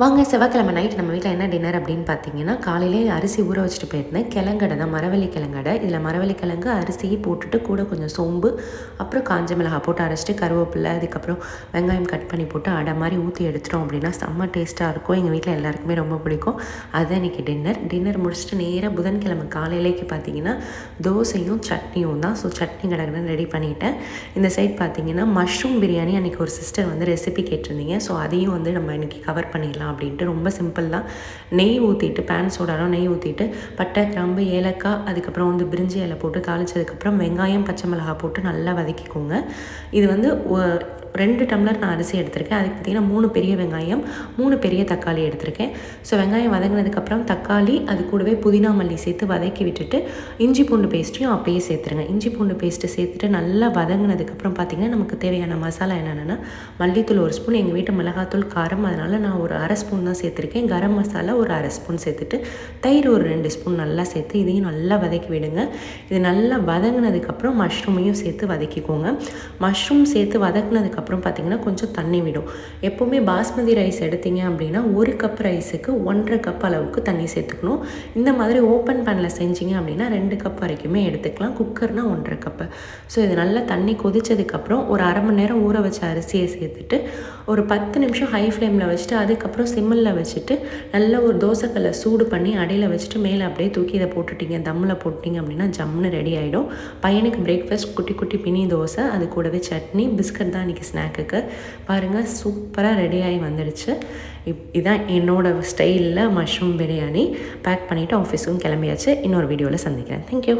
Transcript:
வாங்க செவ்வாய்க்கிழமை நைட் நம்ம வீட்டில் என்ன டின்னர் அப்படின்னு பார்த்தீங்கன்னா காலையிலே அரிசி ஊற வச்சுட்டு போயிருந்தேன். கிழங்கடை தான் மரவள்ளி கிழங்கடை. இதில் மரவள்ளி கிழங்கு அரிசியை போட்டுட்டு கூட கொஞ்சம் சோம்பு அப்புறம் காஞ்ச மிளகா போட்டு அரைச்சிட்டு கருவேப்பிலை அதுக்கப்புறம் வெங்காயம் கட் பண்ணி போட்டு அடை மாதிரி ஊற்றி எடுத்துட்டோம் அப்படின்னா செம்ம டேஸ்ட்டாக இருக்கும். எங்கள் வீட்டில் எல்லாருக்குமே ரொம்ப பிடிக்கும். அதுதான் இன்றைக்கி டின்னர் டின்னர் முடிச்சுட்டு நேராக புதன்கிழமை காலையிலேக்கு பார்த்தீங்கன்னா தோசையும் சட்னியும் தான். ஸோ சட்னி கடகடன்னு ரெடி பண்ணிட்டேன். இந்த சைட் பார்த்தீங்கன்னா மஷ்ரூம் பிரியாணி அன்றைக்கி ஒரு சிஸ்டர் வந்து ரெசிபி கேட்டிருந்தீங்க. ஸோ அதையும் வந்து நம்ம இன்றைக்கி கவர் பண்ணிடலாம். அப்படின்ட்டு ரொம்ப சிம்பிள் தான். நெய் ஊற்றிட்டு பேன் சோடாலாம் நெய் ஊற்றிட்டு பட்டை கிராம்பு ஏலக்காய் அதுக்கப்புறம் வந்து பிரிஞ்சி இலை போட்டு தாளிச்சதுக்கப்புறம் வெங்காயம் பச்சை மிளகாய் போட்டு நல்லா வதக்கிக்கோங்க. இது வந்து ரெண்டு டம்ளர் நான் அரிசி எடுத்திருக்கேன். அதுக்கு பார்த்தீங்கன்னா மூணு பெரிய வெங்காயம் மூணு பெரிய தக்காளி எடுத்திருக்கேன். ஸோ வெங்காயம் வதங்கினதுக்கப்புறம் தக்காளி அது கூடவே புதினா மல்லி சேர்த்து வதக்கி விட்டுட்டு இஞ்சி பூண்டு பேஸ்ட்டையும் அப்பயே சேர்த்துருங்க. இஞ்சி பூண்டு பேஸ்ட்டு சேர்த்துட்டு நல்லா வதங்கினதுக்கப்புறம் பார்த்தீங்கன்னா நமக்கு தேவையான மசாலா என்னென்னா மல்லித்தூள் ஒரு ஸ்பூன் எங்கள் வீட்டு மிளகாத்தூள் காரம் அதனால் நான் ஒரு அரை ஸ்பூன் தான் சேர்த்துருக்கேன். கரம் மசாலா ஒரு அரை ஸ்பூன் சேர்த்துட்டு தயிர் ஒரு ரெண்டு ஸ்பூன் நல்லா சேர்த்து இதையும் நல்லா வதக்கி விடுங்க. இது நல்லா வதங்கினதுக்கப்புறம் மஷ்ரூமையும் சேர்த்து வதக்கிக்கோங்க. மஷ்ரூம் சேர்த்து வதக்குனதுக்கப்புறம் பார்த்தீங்கன்னா கொஞ்சம் தண்ணி விடும். எப்போவுமே பாஸ்மதி ரைஸ் எடுத்தீங்க அப்படின்னா ஒரு கப் ரைஸுக்கு ஒன்றரை கப் அளவுக்கு தண்ணி சேர்த்துக்கணும். இந்த மாதிரி ஓப்பன் பேனில் செஞ்சீங்க அப்படின்னா ரெண்டு கப் வரைக்குமே எடுத்துக்கலாம். குக்கர்னால் ஒன்றரை கப்பு. ஸோ இது நல்லா தண்ணி கொதிச்சதுக்கப்புறம் ஒரு அரை மணி நேரம் ஊற வச்ச அரிசியை சேர்த்துட்டு ஒரு பத்து நிமிஷம் ஹை ஃப்ளேமில் வச்சுட்டு அதுக்கப்புறம் சிம்மில் வச்சுட்டு நல்ல ஒரு தோசைக்கல்லை சூடு பண்ணி அடையில் வச்சுட்டு மேலே அப்படியே தூக்கி இதை போட்டுட்டீங்க. தம்மில் போட்டிங்க அப்படின்னா ஜம்முன்னு ரெடி ஆகிடும் பையனுக்கு பிரேக்ஃபாஸ்ட் குட்டி குட்டி பினி தோசை அது கூடவே சட்னி பிஸ்கட் தான் இன்றைக்கி ஸ்நாக்குக்கு பாருங்கள் சூப்பராக ரெடி ஆகி வந்துடுச்சு. இப் இதான் என்னோட ஸ்டைலில் மஷ்ரூம் பிரியாணி பேக் பண்ணிவிட்டு ஆஃபீஸுக்கும் கிளம்பியாச்சு. இன்னொரு வீடியோவில் சந்திக்கிறேன். தேங்க்யூ